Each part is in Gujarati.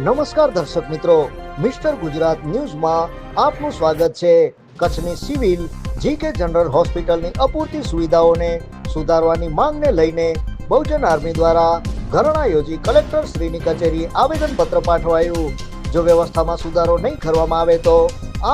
નમસ્કાર દર્શક મિત્રો, મિસ્ટર ગુજરાત ન્યૂઝમાં આપનું સ્વાગત છે કચ્છની સિવિલ જીકે જનરલ હોસ્પિટલની અપૂરતી સુવિધાઓને સુધારવાની માંગને લઈને બહુજન આર્મી દ્વારા ધરણા યોજી કલેક્ટર શ્રીની કચેરીએ આવેદનપત્ર પાઠવાયું. જો વ્યવસ્થામાં સુધારો નહીં કરવામાં આવે તો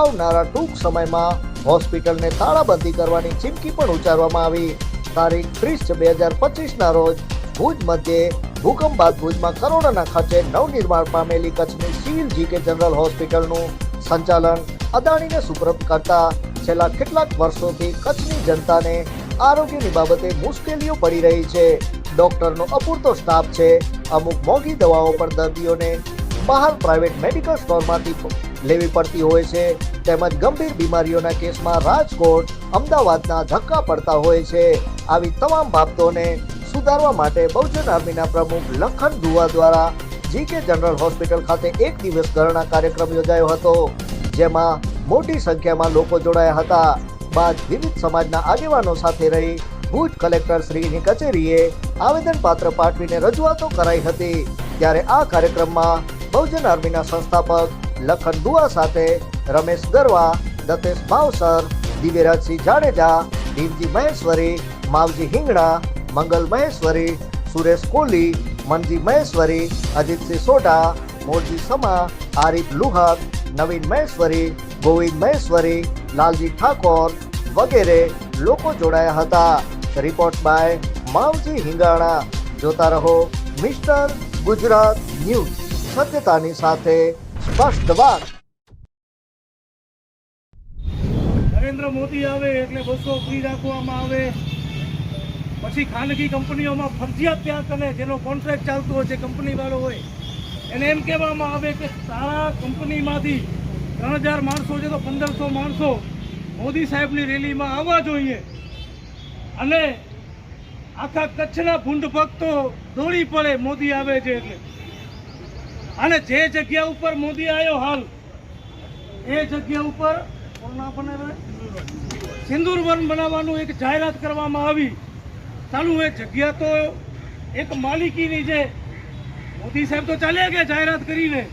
આવનારા ટૂંક સમયમાં હોસ્પિટલને તાળાબંધી કરવાની ચીમકી પણ ઉચ્ચારવામાં આવી. તારીખ ત્રીસ બે હજાર પચીસના રોજ ભુજ મધ્યે ભૂકંપ બાદ ભુજમાં કરોડોના ખર્ચે નવનિર્માણ પામેલી કચ્છની સિવિલ જીકે જનરલ હોસ્પિટલનું સંચાલન અદાણીને સુપ્રત કરતા છેલ્લા કેટલાક વર્ષોથી કચ્છની જનતાને આરોગ્યની બાબતે મુશ્કેલીઓ પડી રહી છે. ડોક્ટરનો અપૂરતો સ્ટાફ છે. અમુક મોંઘી દવાઓ પણ દર્દીઓને બહાર પ્રાઇવેટ મેડિકલ સ્ટોરમાંથી લેવી પડતી હોય છે. તેમજ ગંભીર બીમારીઓના કેસમાં રાજકોટ, અમદાવાદના ધક્કા પડતા હોય છે. આવી તમામ બાબતોને સુધારવા માટે બહુજન આર્મીના પ્રમુખ લખન દુવા દ્વારા જીકે જનરલ હોસ્પિટલ ખાતે એક દિવસ ધરણા કાર્યક્રમ યોજાયો હતો, જેમાં મોટી સંખ્યામાં લોકો જોડાયા હતા. બાદ વિવિધ સમાજના આગેવાનો સાથે રહી ભુજ કલેક્ટર શ્રીની કચેરીએ આવેદનપાત્ર પાઠવીને રજૂઆતો કરાઈ હતી. ત્યારે આ કાર્યક્રમમાં બહુજન આર્મીના સંસ્થાપક લખન દુઆ સાથે રમેશ ગરવા, દતેશ ભાવસર દિવ્યરાજસિંહ જાડેજા, ભીમજી મહેશ્વરી, માવજી હિંગણા મંગલ મહેશ્વરી સુરેશ કોહલી મનજી મહેશ્વરી અજીતસિંહ સોઢા મોરજી સમા આરિફ લુહાક નવીન મહેશ્વરી ગોવિંદ મહેશ્વરી લાલજી ઠાકોર વગેરે લોકો જોડાયા હતા રિપોર્ટ બાય માવજી હિંગાણા જોતા રહો મિસ્ટર ગુજરાત ન્યૂઝ સત્યતાની સાથે સ્પષ્ટ વાત નરેન્દ્ર મોદી આવે એટલે બસો ફ્રી રાખવામાં આવે. પછી ખાનગી કંપનીઓમાં ફરજિયાત ત્યાં કને જેનો કોન્ટ્રાક્ટ ચાલતો હોય છે કંપનીવાળો હોય, એને એમ કહેવામાં આવે કે તારા કંપનીમાંથી ત્રણ હજાર માણસો છે તો પંદરસો માણસો મોદી સાહેબની રેલીમાં આવવા જોઈએ. અને આખા કચ્છના ભૂંડ ભક્તો દોડી પડે, મોદી આવે છે એટલે. અને જે જગ્યા ઉપર મોદી આવ્યો હાલ, એ જગ્યા ઉપર કોણ નામ બનાવે? વન બનાવવાનું એક જાહેરાત કરવામાં આવી. ચાલુ એ જગ્યા તો એક માલિકીની છે. મોદી સાહેબ તો ચાલ્યા ગયા જાહેરાત કરીને.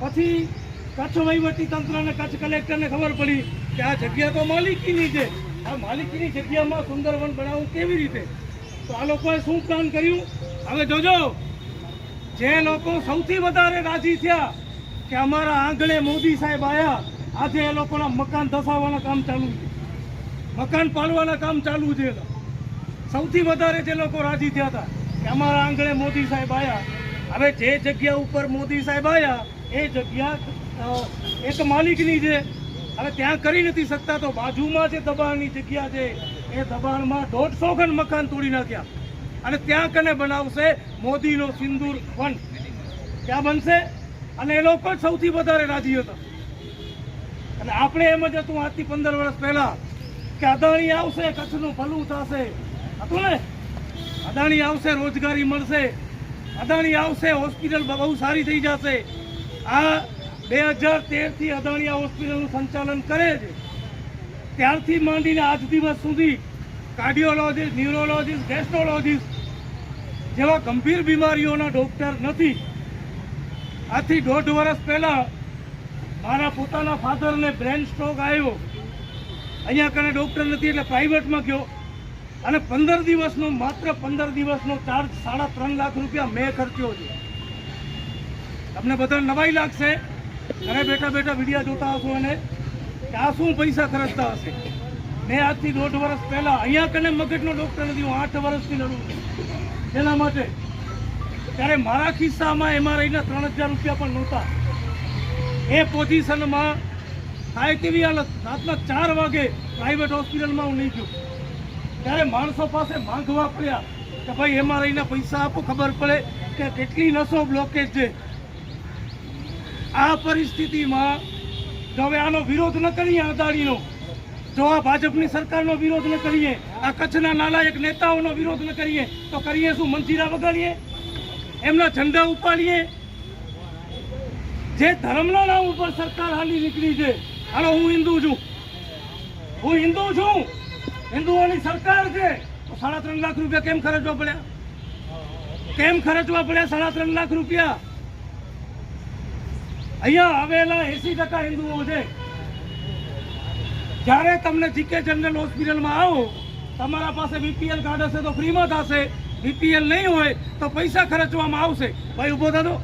પછી કચ્છ વહીવટી તંત્રને, કચ્છ કલેક્ટરને ખબર પડી કે આ જગ્યા તો માલિકીની છે. આ માલિકીની જગ્યામાં સુંદરવન બનાવવું કેવી રીતે? તો આ લોકોએ શું પ્લાન કર્યું? હવે જોજો. જે લોકો સૌથી વધારે રાજી થયા કે અમારા આંગણે મોદી સાહેબ આવ્યા આજે એ લોકોના મકાન ધસાવવાના કામ ચાલુ છે. મકાન પાડવાના કામ ચાલુ છે. સૌથી વધારે જે લોકો રાજી થયા હતા કે અમારા આંગણે મોદી સાહેબ આવ્યા હવે જે જગ્યા ઉપર મોદી સાહેબ આવ્યા એ જગ્યા એક માલિકની છે. હવે ત્યાં કરી નથી શકતા તો બાજુમાં જે દબાણની જગ્યા છે, એ દબાણમાં દોઢસો ઘન મકાન તોડી નાખ્યા. અને ત્યાં કને બનાવશે? મોદીનો સિંદૂર વન. ત્યાં બનશે? અને એ લોકો સૌથી વધારે રાજી હતા. અને આપણે એમ જ હતું આજથી પંદર વર્ષ પહેલા કે અદાણી આવશે, કચ્છનું ભલું થશે. અદાણી આવશે, રોજગારી મળશે. અદાણી આવશે, હોસ્પિટલ બહુ સારી થઈ જશે. આ બે હજાર તેરથી અદાણી આ હોસ્પિટલનું સંચાલન કરે છે. ત્યારથી માંડીને આજ દિવસ સુધી કાર્ડિયોલોજીસ્ટ, ન્યુરોલોજીસ્ટ, ગેસ્ટ્રોલોજીસ્ટ જેવા ગંભીર બીમારીઓના ડૉક્ટર નથી. આથી દોઢ વર્ષ પહેલાં મારા પોતાના ફાધરને બ્રેન સ્ટ્રોક આવ્યો. અહીંયા કને ડૉક્ટર નથી, એટલે પ્રાઇવેટમાં ગયો. અને પંદર દિવસનો, માત્ર પંદર દિવસનો ચાર્જ સાડા ત્રણ લાખ રૂપિયા મેં ખર્ચ્યો છે. તમને બધા નવાઈ લાગશે? ઘરે બેઠા બેઠા વિડીયા જોતા હશો અને આ શું પૈસા ખર્ચતા હશે? મેં આજથી દોઢ વર્ષ પહેલાં અહીંયા કને મગજનો ડૉક્ટર નથી, હું આઠ વર્ષથી લડું છું. એના માટે ત્યારે મારા ખિસ્સામાં એમઆરઆઈના ત્રણ હજાર રૂપિયા પણ નહોતા. એ પોઝિશનમાં થાય તેવી હાલત. રાતના ચાર વાગે પ્રાઇવેટ હોસ્પિટલમાં હું નહીં ગયો ત્યારે માણસો પાસે માંગવા પડ્યા કે ભાઈ, એમાં રહીને પૈસા આપો, ખબર પડે કે કેટલી નસો બ્લોકેજ છે. આ પરિસ્થિતિમાં જો હવે આનો વિરોધ ન કરીએ અદાણીનો, જો આ ભાજપની સરકારનો વિરોધ ન કરીએ, આ કચ્છના નાલાયક નેતાઓનો વિરોધ ન કરીએ, તો કરીએ શું? મંજીરા વગાડીએ? એમના ઝંડા ઉપાડીએ? જે ધર્મના નામ ઉપર સરકાર હાલી નીકળી છે. હાલો, હું હિન્દુ છું. હું હિન્દુ છું. હિન્દુઓની સરકાર છે, તો સાડા ત્રણ લાખ રૂપિયા કેમ ખર્ચવા પડ્યા? કેમ ખર્ચવા પડ્યા સાડા ત્રણ લાખ રૂપિયા? અહીંયા આવેલા એસી ટકા હિન્દુઓ છે. જ્યારે તમને જીકે જનરલ હોસ્પિટલમાં આવો, તમારા પાસે બીપીએલ કાર્ડ હશે તો ફ્રીમાં થશે. બીપીએલ નહીં હોય તો પૈસા ખર્ચવામાં આવશે. ભાઈ, ઊભો થતો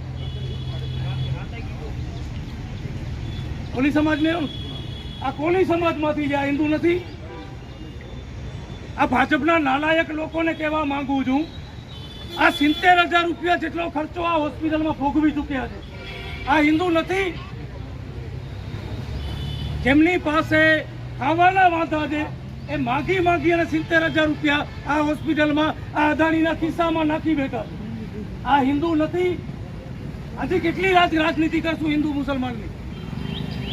કોની સમાજને આ કોની સમાજમાંથી જે આ હિન્દુ નથી? આ ભાજપના નાલાયક લોકોને કહેવા માંગુ છું. આ સિત્તેર હજાર રૂપિયા જેટલો ખર્ચો આ હોસ્પિટલમાં ભોગવી ચૂક્યા છે. આ હિન્દુ નથી. જેમની પાસે ખાવાના વાંધા છે, એ માગી માગી અને સિત્તેર હજાર રૂપિયા આ હોસ્પિટલમાં, આ અદાણીના ખિસ્સામાં નાખી બેઠા આ હિન્દુ નથી. આજે કેટલી રાજ રાજનીતિ કરશું હિન્દુ મુસલમાનની?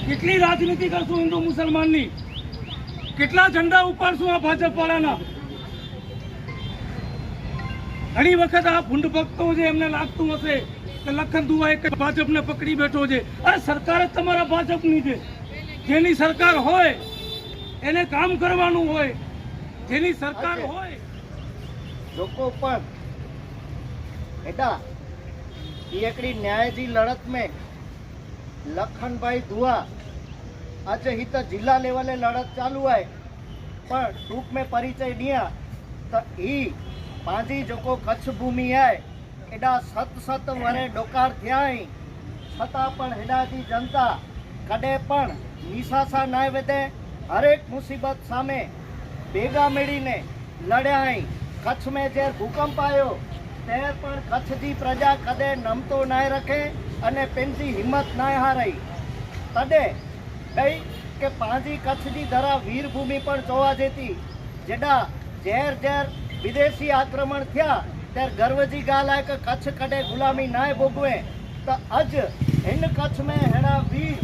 કેટલી રાજનીતિ કરશું હિન્દુ મુસલમાનની? કેટલા ઝંડા ઉપાડશું આ ભાજપ વાળાના ઘણી વખત આ ભૂંડ ભક્તો છે એમને લાગતું હશે કે લખન દુવા એક ભાજપને પકડી બેઠો છે. આ સરકાર જ તમારા ભાજપની છે. જેની સરકાર હોય એને કામ કરવાનું હોય જેની સરકાર હોય. લોકો પર બેટા એકડી ન્યાયથી લડત મેં. લખનભાઈ દુવા આજે હિત જિલ્લા લેવલે લડત ચાલુ હોય, પણ ટૂંક મેં પરિચય દિયા તો એ પાંજી જોકો કચ્છ ભૂમિ આય, એડા સત સત વરે ડોકાર થયા છતાં પણ હેડાથી જનતા કડે પણ નિશાસા ના વધે હરેક મુસીબત સામે ભેગા મળીને લડ્યા કચ્છ મેં જ્યારે ભૂકંપ આવ્યો, ત્યારે પણ કચ્છની પ્રજા કદે નમતો ના રખે અને પેન્સી હિંમત ના હારાઈ તડે કઈ કે પાંજી કચ્છની ધરા વીરભૂમિ પણ જોવા જતી જેડા ઝેર ઝેર વિદેશી આક્રમણ થયા ત્યારે ગર્વજી ગાલાય કે કચ્છ કડે ગુલામી નાય ભોગવે તો અજ હિન કચ્છ में हेड़ा वीर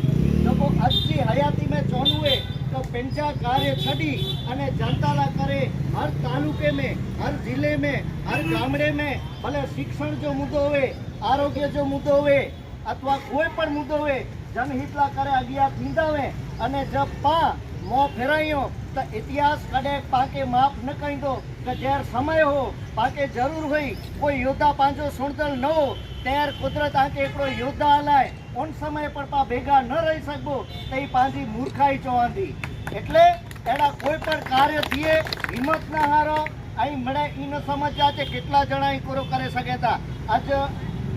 લોકો આજની હયાતી में ચોનુએ તો પેંચા કાર્ય છડી અને જનતાલા કરે હર તાલુકે में હર જિલ્લે में હર ગામડે में ભલે શિક્ષણ જો મુદ્દો હોય આરોગ્ય જો મુદ્દો હોય અથવા કોઈ પણ મુદ્દો હોય જનહિતલા કરે અગિયાર હોય અને જબ પા મો ફેરાયો, તો ઇતિહાસ કડે પાકે માફ ન કહી દો કે જ્યારે સમય હો, પાકે જરૂર હોય, કોઈ યોદ્ધા પાંજો સુણતલ ન હો ત્યારે કુદરત આંકે એકડો યોદ્ધા હલાય. ઉન સમય પર પા ભેગા ન રહી શકબો તો એ પાંજી મૂર્ખાઈ ચોવાંધી એટલે એના કોઈ પણ કાર્ય થઈએ હિંમત ના હારો અહીં મળે એ ન સમજ્યા છે કેટલા જણા એ પૂરો કરી શકે હતા આજ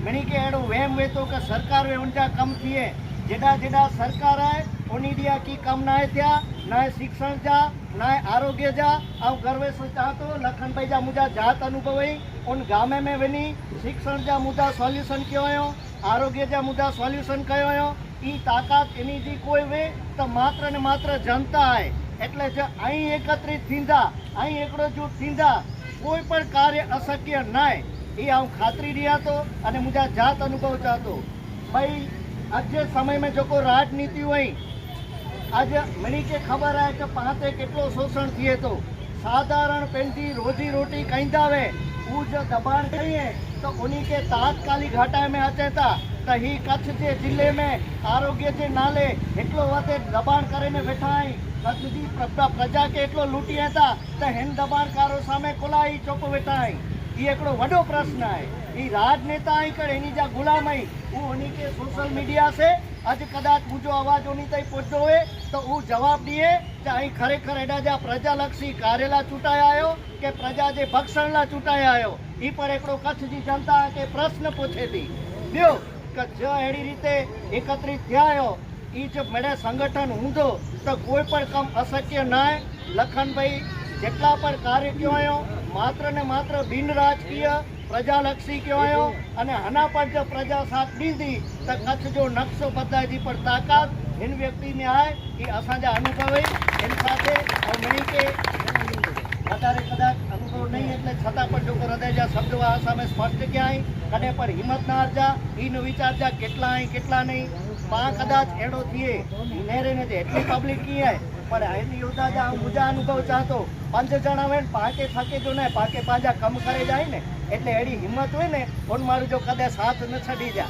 મણી કે એડો વહેમ વહેતો કે સરકાર ઊંચા કમ થઈએ जेड़ा जेड़ा सरकार आहे उन ॾींहुं की कम नाहे थिया नाहे शिक्षण जा नाहे आरोग्य जा ऐं गर्व सां चवां थो लखन भाई जा मुंहिंजा जात अनुभव हुई उन गामे में वञी शिक्षण जा मुदा सॉल्यूशन कयो हुयो आरोग्य जा मुदा सॉल्यूशन कयो हुयो ઈ ताक़त એની जी કોઈ વે તો मात्र ને मात्र जनता આય એટલે જે અહીં એકત્રિત થીંદા અહીં એકડોજૂટ થીંદા કોઈ પણ કાર્ય અશક્ય નાય એ હું ખાતરી રહ્યા તો અને મુજા જાત અનુભવ ચાહતો ભાઈ આજે સમયમાં જો કોઈ રાજનીતિ હોય આજે મને કે ખબર आहे કે પાતે કેટલો શોષણ થયે તો સાધારણ પેનથી રોજી रोटी કહીંદાવે ऊ जो दबाण करिए तो उन्हीं के तात्कालिक हटाए में अचे था त ही कच्छ जे जिले में आरोग्य जे नाले એટલો વાતે દબાણ કરીને બેઠા અહીં કચ્છની પ્ર- પ્રજા કે એટલો લૂંટી હતા તો હિન દબાણકારો સામે કોલાઈ ચોપ બેઠા અહીં એ એકડો વॾो પ્રશ્ન आहे એ રાજનેતા અહીં કરે એની જા ગુલામી હું ઉની કે સોશિયल મીડિયા સે અજ કદાચ મુજો અવાજ ઉની તઈ પહોંચો હોય, તો હું જવાબ દીએ કે અહીં ખરેખર એડા જા પ્રજાલક્ષી કારેલા ચૂંટાઈ આવ્યો કે પ્રજા જે ભક્ષણલા ચૂંટાઈ આવ્યો એ પર એકડો કચ્છની જનતા કે પ્રશ્ન પૂછેલી. બ્યો કે જો એડી રીતે એકત્રિત થયા એ જો મેળે સંગઠન ઊંધો, તો કોઈ પણ કામ અશક્ય નાય. લખનભાઈ જેટલા પણ કાર્ય કહેવાયો માત્ર ને માત્ર બિન રાજકીય પ્રજાલક્ષી કહેવાયો અને હના પર જો પ્રજા સાથ દીધી, તો કચ્છ જો નકશો બદલાયજી પણ તાકાત, હિન વ્યક્તિને આય એ અસાંજા અનુભવે. એની સાથે મળી કે વધારે કદાચ અનુભવ નહીં એટલે છતાં પણ જો હૃદય જા શબ્દો આ સામે સ્પષ્ટ ક્યાંય કડે પણ હિંમત ના હારજા, ઈનો વિચારજા કેટલા અહીં કેટલા નહીં. પા કદાચ એડો થઈએ નેરે ને એટલી પબ્લિક કી હે પણ એની યોદ્ધા જા મુજા અનુભવ ચાહતો. પાંચ જણા હોય ને પાકે થાકે જો ને પાકે પાંજા કમ કરે જાય ને, એટલે એડી હિંમત હોય ને પણ મારું જો કદાચ હાથ ન છડી જા